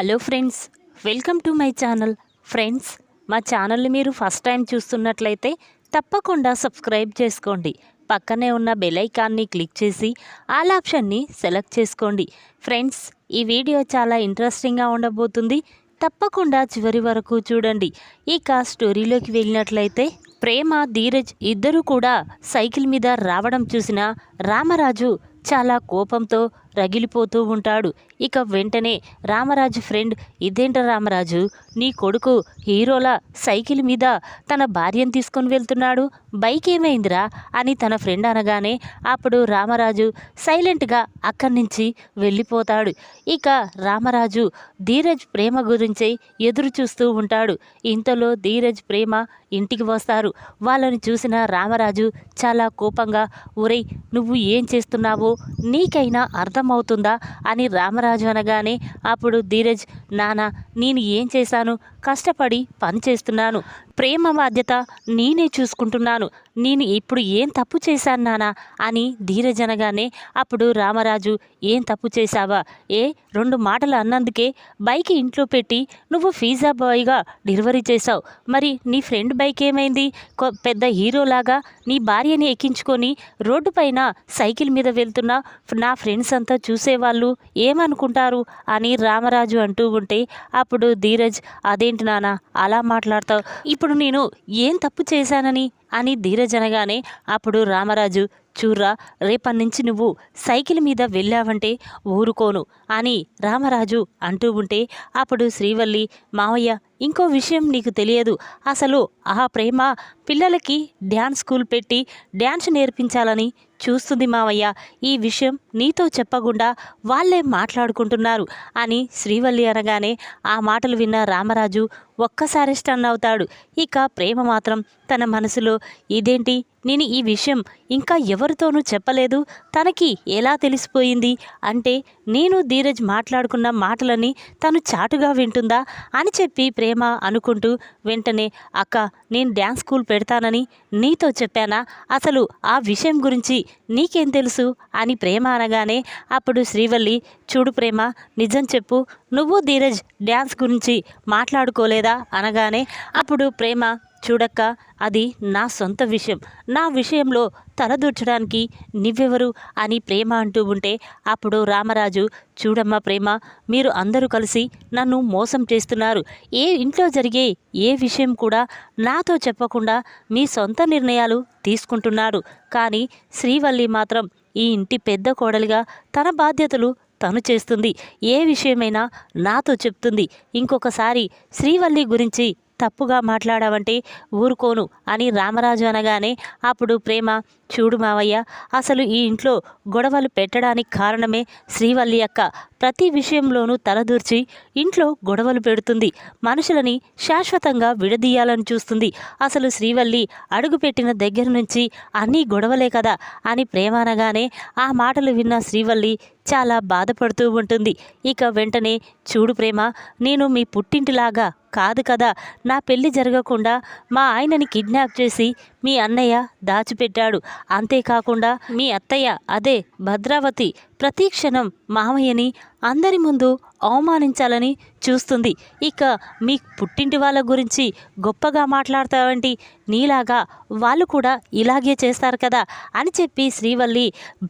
Hello friends welcome to my channel. Friends మా ఛానల్ని మీరు ఫస్ట్ టైం చూస్తున్నట్లయితే తప్పకుండా సబ్స్క్రైబ్ చేసుకోండి. పక్కనే ఉన్న బెల్ ఐకాన్ని క్లిక్ చేసి ఆల్ ఆప్షన్ని సెలెక్ట్ చేసుకోండి. ఫ్రెండ్స్ ఈ వీడియో చాలా ఇంట్రెస్టింగ్గా ఉండబోతుంది. తప్పకుండా చివరి వరకు చూడండి. ఇక స్టోరీలోకి వెళ్ళినట్లయితే ప్రేమ ధీరజ్ ఇద్దరూ కూడా సైకిల్ మీద రావడం చూసిన రామరాజు చాలా కోపంతో రగిలిపోతూ ఉంటాడు. ఇక వెంటనే రామరాజు ఫ్రెండ్ ఇదేంట రామరాజు నీ కొడుకు హీరోలా సైకిల్ మీద తన భార్యను తీసుకొని వెళ్తున్నాడు? బైక్ ఏమైందిరా? అని తన ఫ్రెండ్ అనగానే అప్పుడు రామరాజు సైలెంట్గా అక్కడి నుంచి వెళ్ళిపోతాడు. ఇక రామరాజు ధీరజ్ ప్రేమ గురించి ఎదురు చూస్తూ ఉంటాడు. ఇంతలో ధీరజ్ ప్రేమ ఇంటికి వస్తారు. వాళ్ళని చూసిన రామరాజు చాలా కోపంగా ఒరేయ్ నువ్వు ఏం చేస్తున్నావో నీకైనా అర్థం అర్థమవుతుందా అని రామరాజు అనగానే అప్పుడు ధీరజ్ నానా నేను ఏం చేశాను? కష్టపడి పని చేస్తున్నాను ప్రేమ బాధ్యత నేనే చూసుకుంటున్నాను. నేను ఇప్పుడు ఏం తప్పు చేశాను నానా? అని ధీరజ్ అనగానే అప్పుడు రామరాజు ఏం తప్పు చేశావా? ఏ? రెండు మాటలు అన్నందుకే బైక్ ఇంట్లో పెట్టి నువ్వు ఫీజా బాయ్గా డెలివరీ చేశావు. మరి నీ ఫ్రెండ్ బైక్ ఏమైంది? కొ- పెద్ద హీరోలాగా నీ భార్యని ఎక్కించుకొని రోడ్డు పైన సైకిల్ మీద వెళ్తున్న నా ఫ్రెండ్స్ అంతా చూసేవాళ్ళు ఏమనుకుంటారు? అని రామరాజు అంటూ ఉంటే అప్పుడు ధీరజ్ అదే అదేంటి నాన్న అలా మాట్లాడతావు. ఇప్పుడు నేను ఏం తప్పు చేశానని? అని ధీరజ్ అనగానే అప్పుడు రామరాజు చూర్రా రేపటి నుంచి నువ్వు సైకిల్ మీద వెళ్ళావంటే ఊరుకోను అని రామరాజు అంటూ ఉంటే అప్పుడు శ్రీవల్లి మావయ్య ఇంకో విషయం నీకు తెలియదు. అసలు ఆ ప్రేమ పిల్లలకి డ్యాన్స్ స్కూల్ పెట్టి డ్యాన్స్ నేర్పించాలని చూస్తుంది మావయ్య. ఈ విషయం నీతో చెప్పకుండా వాళ్ళే మాట్లాడుకుంటున్నారు అని శ్రీవల్లి అనగానే ఆ మాటలు విన్న రామరాజు ఒక్కసారి స్టన్ అవుతాడు. ఇక ప్రేమ మాత్రం తన మనసులో ఇదేంటి? నేను ఈ విషయం ఇంకా ఎవరితోనూ చెప్పలేదు. తనకి ఎలా తెలిసిపోయింది? అంటే నేను ధీరజ్ మాట్లాడుకున్న మాటలని తను చాటుగా వింటుందా అని చెప్పి ప్రేమ అనుకుంటూ వెంటనే అక్క నేను డ్యాన్స్ స్కూల్ పెడతానని నీతో చెప్పానా? అసలు ఆ విషయం గురించి నీకేం తెలుసు? అని ప్రేమ అనగానే అప్పుడు శ్రీవల్లి చూడు ప్రేమ నిజం చెప్పు. నువ్వు ధీరజ్ డ్యాన్స్ గురించి మాట్లాడుకోలేదా? అనగానే అప్పుడు ప్రేమ చూడక్క అది నా సొంత విషయం. నా విషయంలో తలదూర్చడానికి నువ్వెవరు అని ప్రేమ అంటూ ఉంటే అప్పుడు రామరాజు చూడమ్మా ప్రేమ మీరు అందరూ కలిసి నన్ను మోసం చేస్తున్నారు. ఏ ఇంట్లో జరిగే ఏ విషయం కూడా నాతో చెప్పకుండా మీ సొంత నిర్ణయాలు తీసుకుంటున్నారు కానీ శ్రీవల్లి మాత్రం ఈ ఇంటి పెద్ద కోడలిగా తన బాధ్యతలు తను చేస్తుంది. ఏ విషయమైనా నాతో చెప్తుంది. ఇంకొకసారి శ్రీవల్లి గురించి తప్పుగా మాట్లాడావంటే ఊరుకోను అని రామరాజు అనగానే అప్పుడు ప్రేమ చూడు మావయ్య అసలు ఈ ఇంట్లో గొడవలు పెట్టడానికి కారణమే శ్రీవల్లి అక్క. ప్రతి విషయంలోనూ తలదూర్చి ఇంట్లో గొడవలు పెడుతుంది. మనుషులని శాశ్వతంగా విడదీయాలని చూస్తుంది. అసలు శ్రీవల్లి అడుగుపెట్టిన దగ్గర నుంచి అన్నీ గొడవలే కదా అని ప్రేమ అనగానే ఆ మాటలు విన్న శ్రీవల్లి చాలా బాధపడుతూ ఉంటుంది. ఇక వెంటనే చూడు ప్రేమ నేను మీ పుట్టింటిలాగా కాదు కదా నా పెళ్ళి జరగకుండా మా ఆయనని కిడ్నాప్ చేసి మీ అన్నయ్య దాచిపెట్టాడు. అంతేకాకుండా మీ అత్తయ్య అదే భద్రావతి ప్రతి క్షణం మామయ్యని అందరి ముందు అవమానించాలని చూస్తుంది. ఇక మీ పుట్టింటి వాళ్ళ గురించి గొప్పగా మాట్లాడతావంటి? నీలాగా వాళ్ళు కూడా ఇలాగే చేస్తారు కదా అని చెప్పి శ్రీవల్లి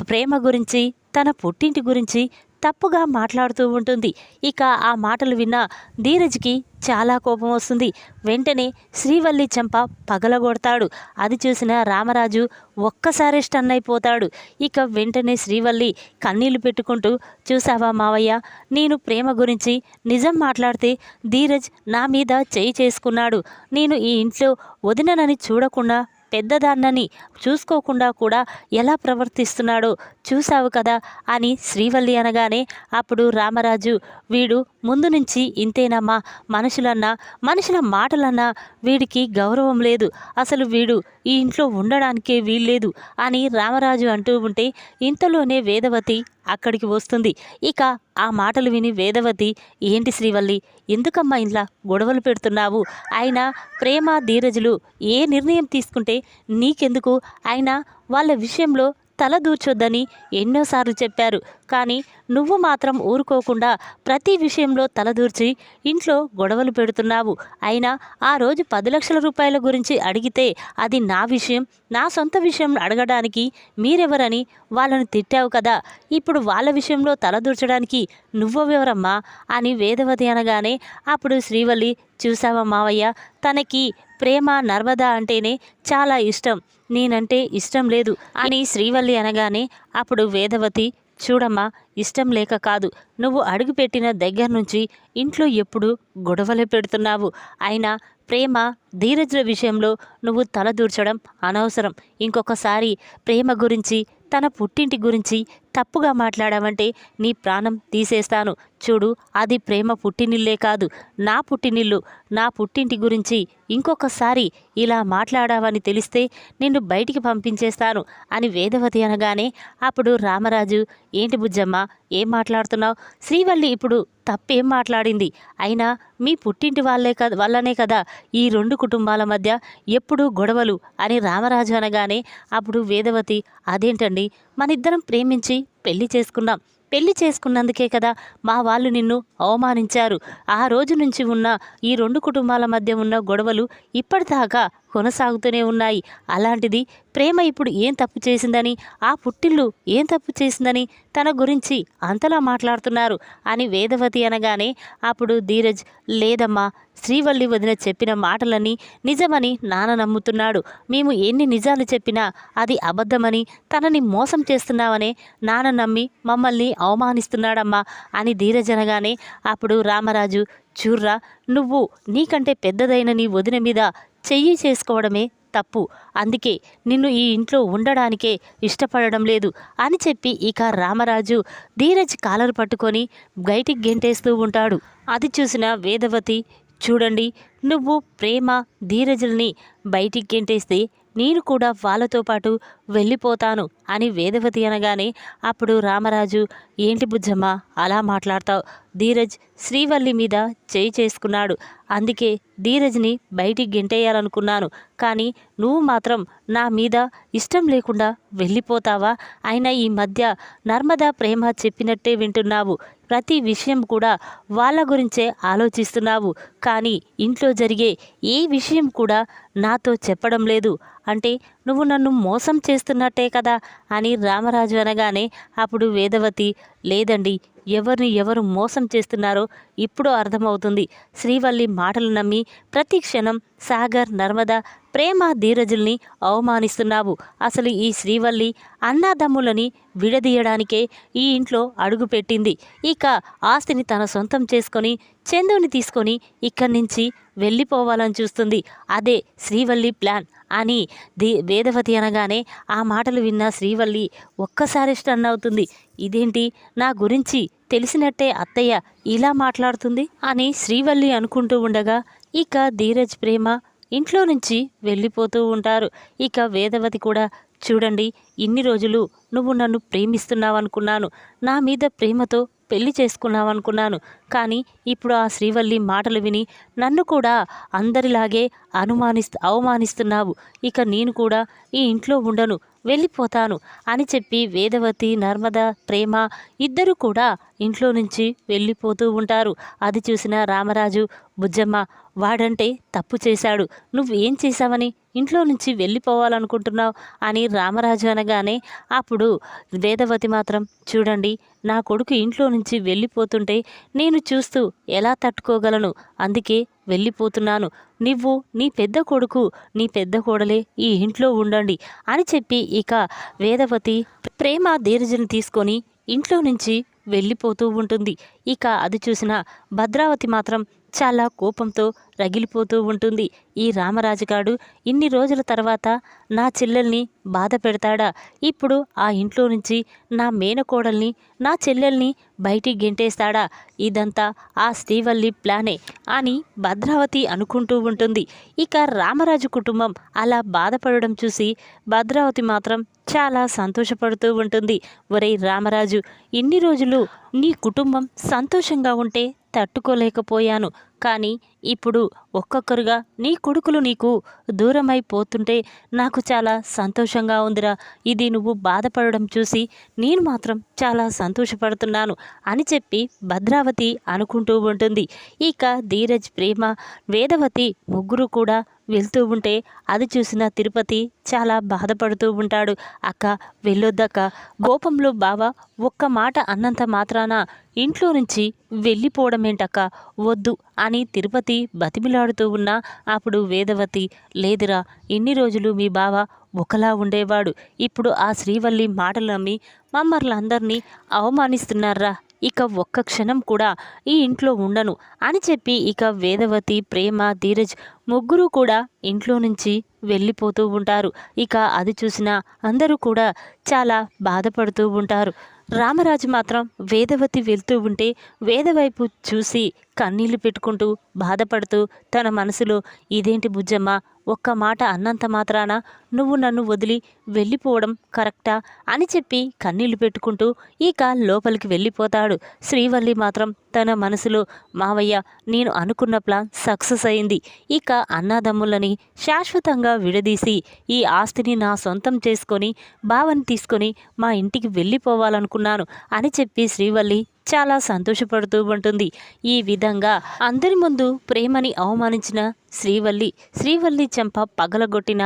ప్రేమ గురించి తన పుట్టింటి గురించి తప్పుగా మాట్లాడుతూ ఉంటుంది. ఇక ఆ మాటలు విన్న ధీరజ్కి చాలా కోపం వస్తుంది. వెంటనే శ్రీవల్లి చెంప పగలగొడతాడు. అది చూసిన రామరాజు ఒక్కసారి స్టన్ అయిపోతాడు. ఇక వెంటనే శ్రీవల్లి కన్నీళ్ళు పెట్టుకుంటూ చూసావా మావయ్య నేను ప్రేమ గురించి నిజం మాట్లాడితే ధీరజ్ నా మీద చేయి చేసుకున్నాడు. నేను ఈ ఇంట్లో వదిననని చూడకుండా పెద్దదాన్నని చూసుకోకుండా కూడా ఎలా ప్రవర్తిస్తున్నాడో చూశావు కదా అని శ్రీవల్లి అనగానే అప్పుడు రామరాజు వీడు ముందు నుంచి ఇంతేనమ్మా మనుషులన్నా మనుషుల మాటలన్నా వీడికి గౌరవం లేదు. అసలు వీడు ఈ ఇంట్లో ఉండడానికే వీల్లేదు అని రామరాజు అంటూ ఉంటే ఇంతలోనే వేదవతి అక్కడికి వస్తుంది. ఇక ఆ మాటలు విని వేదవతి ఏంటి శ్రీవల్లి? ఎందుకమ్మా ఇంట్లో గొడవలు పెడుతున్నావు? ఆయన ప్రేమ ధీరజులు ఏ నిర్ణయం తీసుకుంటే నీకెందుకు? ఆయన వాళ్ళ విషయంలో తల దూర్చొద్దని ఎన్నోసార్లు చెప్పారు. కానీ నువ్వు మాత్రం ఊరుకోకుండా ప్రతి విషయంలో తలదూర్చి ఇంట్లో గొడవలు పెడుతున్నావు. అయినా ఆ రోజు పది లక్షల రూపాయల గురించి అడిగితే అది నా విషయం నా సొంత విషయం అడగడానికి మీరెవరని వాళ్ళని తిట్టావు కదా. ఇప్పుడు వాళ్ళ విషయంలో తలదూర్చడానికి నువ్వెవరమ్మా అని వేదవతి అనగానే అప్పుడు శ్రీవల్లి చూసావా మావయ్య తనకి ప్రేమ నర్మద అంటేనే చాలా ఇష్టం. నేనంటే ఇష్టం లేదు అని శ్రీవల్లి అనగానే అప్పుడు వేదవతి చూడమ్మా ఇష్టం లేక కాదు. నువ్వు అడుగుపెట్టిన దగ్గర నుంచి ఇంట్లో ఎప్పుడు గొడవలే పెడుతున్నావు. అయినా ప్రేమ ధీరజుల విషయంలో నువ్వు తలదూర్చడం అనవసరం. ఇంకొకసారి ప్రేమ గురించి తన పుట్టింటి గురించి తప్పుగా మాట్లాడావంటే నీ ప్రాణం తీసేస్తాను. చూడు అది ప్రేమ పుట్టినిల్లే కాదు. నా పుట్టినిల్లు నా పుట్టింటి గురించి ఇంకొకసారి ఇలా మాట్లాడావని తెలిస్తే నిన్ను బయటికి పంపించేస్తాను అని వేదవతి అనగానే అప్పుడు రామరాజు ఏంటి బుజ్జమ్మ ఏం మాట్లాడుతున్నావు? శ్రీవల్లి ఇప్పుడు తప్పేం మాట్లాడింది? అయినా మీ పుట్టింటి వాళ్ళే కదా వల్లనే కదా ఈ రెండు కుటుంబాల మధ్య ఎప్పుడూ గొడవలు? అని రామరాజు అనగానే అప్పుడు వేదవతి అదేంటండి? మనిద్దరం ప్రేమించి పెళ్ళి చేసుకున్నాం పెళ్ళి చేసుకున్నందుకే కదా మా వాళ్ళు నిన్ను అవమానించారు. ఆ రోజు నుంచి ఉన్న ఈ రెండు కుటుంబాల మధ్య ఉన్న గొడవలు ఇప్పటిదాకా కొనసాగుతూనే ఉన్నాయి. అలాంటిది ప్రేమ ఇప్పుడు ఏం తప్పు చేసిందని ఆ పుట్టిల్లు ఏం తప్పు చేసిందని తన గురించి అంతలా మాట్లాడుతున్నారు అని వేదవతి అనగానే అప్పుడు ధీరజ్ లేదమ్మా శ్రీవల్లి వదిన చెప్పిన మాటలన్నీ నిజమని నాన్న నమ్ముతున్నాడు. మేము ఎన్ని నిజాలు చెప్పినా అది అబద్ధమని తనని మోసం చేస్తున్నావనే నాన్న నమ్మి మమ్మల్ని అవమానిస్తున్నాడమ్మా అని ధీరజ్ అనగానే అప్పుడు రామరాజు చూర్రా నువ్వు నీకంటే పెద్దదైన నీ వదిన మీద చెయ్యి చేసుకోవడమే తప్పు. అందుకే నిన్ను ఈ ఇంట్లో ఉండడానికే ఇష్టపడడం లేదు అని చెప్పి ఇక రామరాజు ధీరజ్ కాలరు పట్టుకొని బయటికి గెంటేస్తూ ఉంటాడు. అది చూసిన వేదవతి చూడండి నువ్వు ప్రేమ ధీరజుల్ని బయటికి గెంటేస్తే నేను కూడా వాళ్ళతో పాటు వెళ్ళిపోతాను అని వేదవతి అనగానే అప్పుడు రామరాజు ఏంటి బుజ్జమ్మ అలా మాట్లాడతావు? ధీరజ్ శ్రీవల్లి మీద చేయి చేసుకున్నాడు. అందుకే ధీరజ్ని బయటికి గెంటేయాలనుకున్నాను. కానీ నువ్వు మాత్రం నా మీద ఇష్టం లేకుండా వెళ్ళిపోతావా? అయినా ఈ మధ్య నర్మదా ప్రేమ చెప్పినట్టే వింటున్నావు. ప్రతి విషయం కూడా వాళ్ళ గురించే ఆలోచిస్తున్నావు. కానీ ఇంట్లో జరిగే ఏ విషయం కూడా నాతో చెప్పడం లేదు. అంటే నువ్వు నన్ను మోసం చేస్తున్నట్టే కదా అని రామరాజు అనగానే అప్పుడు వేదవతి లేదండి ఎవరిని ఎవరు మోసం చేస్తున్నారో ఇప్పుడు అర్థమవుతుంది. శ్రీవల్లి మాటలు నమ్మి ప్రతి క్షణం సాగర్ నర్మద ప్రేమ ధీరజుల్ని అవమానిస్తున్నావు. అసలు ఈ శ్రీవల్లి అన్నాదమ్ములని విడదీయడానికే ఈ ఇంట్లో అడుగుపెట్టింది ఇక ఆస్తిని తన సొంతం చేసుకొని చందుని తీసుకొని ఇక్కడి నుంచి వెళ్ళిపోవాలని చూస్తుంది. అదే శ్రీవల్లి ప్లాన్ అని ది వేదవతి అనగానే ఆ మాటలు విన్న శ్రీవల్లి ఒక్కసారి స్టన్ అవుతుంది. ఇదేంటి? నా గురించి తెలిసినట్టే అత్తయ్య ఇలా మాట్లాడుతుంది అని శ్రీవల్లి అనుకుంటూ ఉండగా ఇక ధీరజ్ ప్రేమ ఇంట్లో నుంచి వెళ్ళిపోతూ ఉంటారు. ఇక వేదవతి కూడా చూడండి ఇన్ని రోజులు నువ్వు నన్ను ప్రేమిస్తున్నావనుకున్నాను. నా మీద ప్రేమతో పెళ్ళి చేసుకున్నావనుకున్నాను. కానీ ఇప్పుడు ఆ శ్రీవల్లి మాటలు విని నన్ను కూడా అందరిలాగే అనుమానిస్తు అవమానిస్తున్నావు. ఇక నేను కూడా ఈ ఇంట్లో ఉండను. వెళ్ళిపోతాను అని చెప్పి వేదవతి నర్మద ప్రేమ ఇద్దరు కూడా ఇంట్లో నుంచి వెళ్ళిపోతూ ఉంటారు. అది చూసిన రామరాజు బుజ్జమ్మ వాడంటే తప్పు చేశాడు. నువ్వు ఏం చేశావని? ఇంట్లో నుంచి వెళ్ళిపోవాలనుకుంటున్నావు? అని రామరాజు అనగానే అప్పుడు వేదవతి మాత్రం చూడండి నా కొడుకు ఇంట్లో నుంచి వెళ్ళిపోతుంటే నేను చూస్తూ ఎలా తట్టుకోగలను? అందుకే వెళ్ళిపోతున్నాను. నువ్వు నీ పెద్ద కొడుకు నీ పెద్ద కోడలే ఈ ఇంట్లో ఉండండి అని చెప్పి ఇక వేదవతి ప్రేమ ధీరజను తీసుకొని ఇంట్లో నుంచి వెళ్ళిపోతూ ఉంటుంది. ఇక అది చూసిన భద్రావతి మాత్రం చాలా కోపంతో రగిలిపోతూ ఉంటుంది. ఈ రామరాజుగాడు ఇన్ని రోజుల తర్వాత నా చెల్లెల్ని బాధ పెడతాడా? ఇప్పుడు ఆ ఇంట్లో నుంచి నా మేనకోడల్ని నా చెల్లెల్ని బయటికి గెంటేస్తాడా? ఇదంతా ఆ శ్రీవల్లి ప్లానే అని భద్రావతి అనుకుంటూ ఉంటుంది. ఇక రామరాజు కుటుంబం అలా బాధపడడం చూసి భద్రావతి మాత్రం చాలా సంతోషపడుతూ ఉంటుంది. ఒరే రామరాజు ఇన్ని రోజులు నీ కుటుంబం సంతోషంగా ఉంటే తట్టుకోలేకపోయాను. కానీ ఇప్పుడు ఒక్కొక్కరుగా నీ కొడుకులు నీకు దూరమైపోతుంటే నాకు చాలా సంతోషంగా ఉందిరా. ఇది నువ్వు బాధపడడం చూసి నేను మాత్రం చాలా సంతోషపడుతున్నాను అని చెప్పి భద్రావతి అనుకుంటూ ఉంటుంది. ఇక ధీరజ్ ప్రేమ వేదవతి ముగ్గురు కూడా వెళ్తూ ఉంటే అది చూసిన తిరుపతి చాలా బాధపడుతూ ఉంటాడు. అక్క వెళ్ళొద్దక్క. కోపంలో బావ ఒక్క మాట అన్నంత మాత్రాన ఇంట్లో నుంచి వెళ్ళిపోవడమేంటక్క? వద్దు అని తిరుపతి బతిమిలాడుతూ ఉన్నా అప్పుడు వేదవతి లేదురా ఇన్ని రోజులు మీ బావ ఒకలా ఉండేవాడు. ఇప్పుడు ఆ శ్రీవల్లి మాటలు నమ్మి మమ్మల్ని అవమానిస్తున్నారా ఇక ఒక్క క్షణం కూడా ఈ ఇంట్లో ఉండను అని చెప్పి ఇక వేదవతి ప్రేమ ధీరజ్ ముగ్గురు కూడా ఇంట్లో నుంచి వెళ్ళిపోతూ ఉంటారు. ఇక అది చూసిన అందరూ కూడా చాలా బాధపడుతూ ఉంటారు. రామరాజు మాత్రం వేదవతి వెళ్తూ ఉంటే వేదవైపు చూసి కన్నీళ్ళు పెట్టుకుంటూ బాధపడుతూ తన మనసులో ఇదేంటి బుజ్జమ్మ ఒక్క మాట అన్నంత మాత్రాన నువ్వు నన్ను వదిలి వెళ్ళిపోవడం కరెక్టా అని చెప్పి కన్నీళ్ళు పెట్టుకుంటూ ఇక లోపలికి వెళ్ళిపోతాడు. శ్రీవల్లి మాత్రం తన మనసులో మావయ్య నేను అనుకున్న ప్లాన్ సక్సెస్ అయింది. ఇక అన్నాదమ్ములని శాశ్వతంగా విడదీసి ఈ ఆస్తిని నా సొంతం చేసుకొని బావని తీసుకొని మా ఇంటికి వెళ్ళిపోవాలనుకున్నాను అని చెప్పి శ్రీవల్లి చాలా సంతోషపడుతూ ఉంటుంది. ఈ విధంగా అందరి ముందు ప్రేమని అవమానించిన శ్రీవల్లి శ్రీవల్లి చెంప పగలగొట్టిన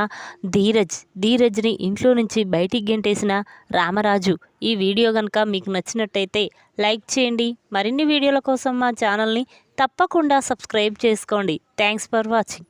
ధీరజ్ ధీరజ్ని ఇంట్లో నుంచి బయటికి గెంటేసిన రామరాజు. ఈ వీడియో కనుక మీకు నచ్చినట్టయితే లైక్ చేయండి. మరిన్ని వీడియోల కోసం మా ఛానల్ని తప్పకుండా సబ్స్క్రైబ్ చేసుకోండి. Thanks for watching.